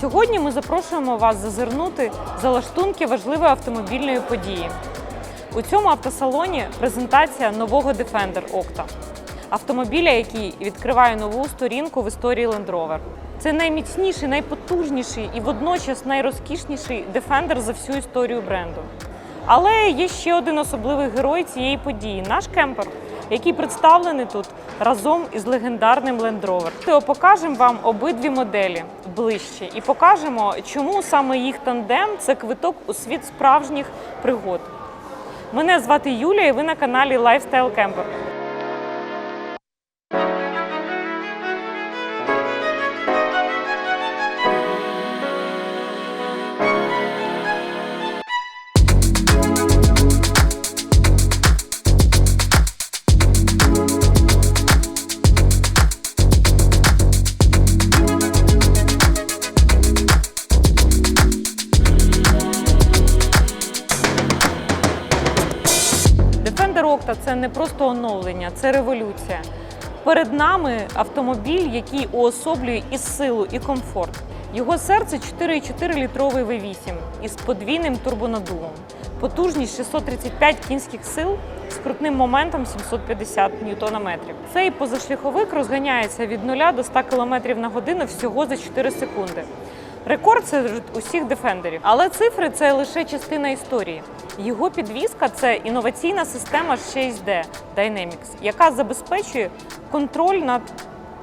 Сьогодні ми запрошуємо вас зазирнути за лаштунки важливої автомобільної події. У цьому автосалоні презентація нового Defender Octa. Автомобіля, який відкриває нову сторінку в історії Land Rover. Це найміцніший, найпотужніший і водночас найрозкішніший Defender за всю історію бренду. Але є ще один особливий герой цієї події наш кемпер, який представлений тут разом із легендарним Land Rover. Покажемо вам обидві моделі ближче і покажемо, чому саме їх тандем це квиток у світ справжніх пригод. Мене звати Юлія, і ви на каналі Lifestyle Camper. Defender – це не просто оновлення, це революція. Перед нами автомобіль, який уособлює і силу, і комфорт. Його серце 4,4 літровий V8 із подвійним турбонаддувом. Потужність 635 кінських сил з крутним моментом 750 ньютона-метрів. Цей позашляховик розганяється від 0 до 100 км на годину всього за 4 секунди. Рекорд серед усіх дефендерів. Але цифри це лише частина історії. Його підвізка це інноваційна система 6D Dynamics, яка забезпечує контроль над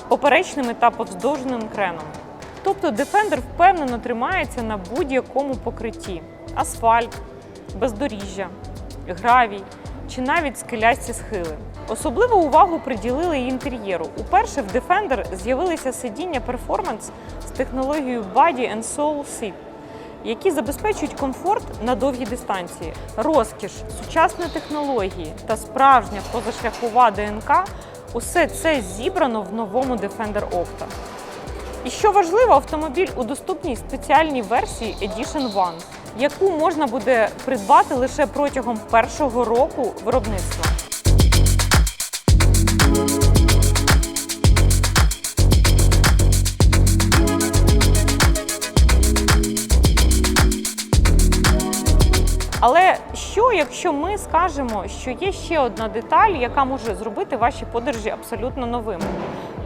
поперечним та повздовжним креном. Тобто Defender впевнено тримається на будь-якому покритті: асфальт, бездоріжжя, гравій чи навіть скелясті схили. Особливу увагу приділили і інтер'єру. Уперше в Defender з'явилися сидіння перформанс з технологією Body and Soul Seat, які забезпечують комфорт на довгі дистанції. Розкіш, сучасні технології та справжня позашляхова ДНК усе це зібрано в новому Defender Octa. І що важливо, автомобіль у доступній спеціальній версії Edition One, яку можна буде придбати лише протягом першого року виробництва. Але що, якщо ми скажемо, що є ще одна деталь, яка може зробити ваші подорожі абсолютно новими?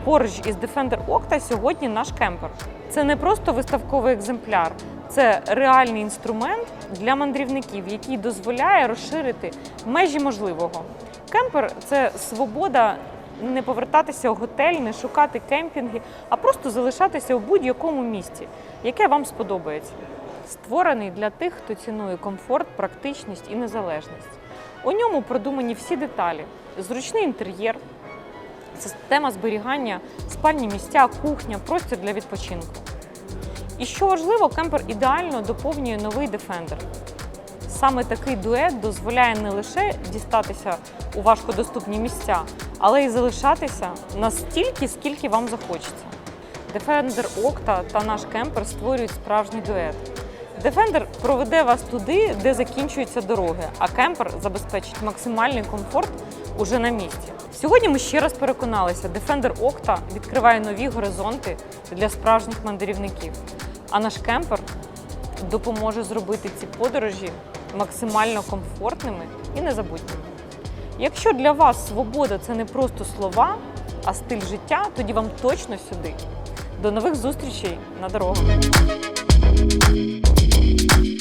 Поруч із Defender Octa сьогодні наш кемпер. Це не просто виставковий екземпляр, це реальний інструмент для мандрівників, який дозволяє розширити межі можливого. Кемпер це свобода не повертатися у готель, не шукати кемпінги, а просто залишатися у будь-якому місці, яке вам сподобається. Створений для тих, хто цінує комфорт, практичність і незалежність. У ньому продумані всі деталі: зручний інтер'єр, система зберігання, спальні місця, кухня, простір для відпочинку. І що важливо, кемпер ідеально доповнює новий Defender. Саме такий дует дозволяє не лише дістатися у важкодоступні місця, але й залишатися настільки, скільки вам захочеться. Defender Octa та наш кемпер створюють справжній дует. Defender проведе вас туди, де закінчуються дороги, а кемпер забезпечить максимальний комфорт уже на місці. Сьогодні ми ще раз переконалися, Defender Octa відкриває нові горизонти для справжніх мандрівників. А наш кемпер допоможе зробити ці подорожі максимально комфортними і незабутніми. Якщо для вас свобода це не просто слова, а стиль життя, тоді вам точно сюди. До нових зустрічей на дорогах. Thank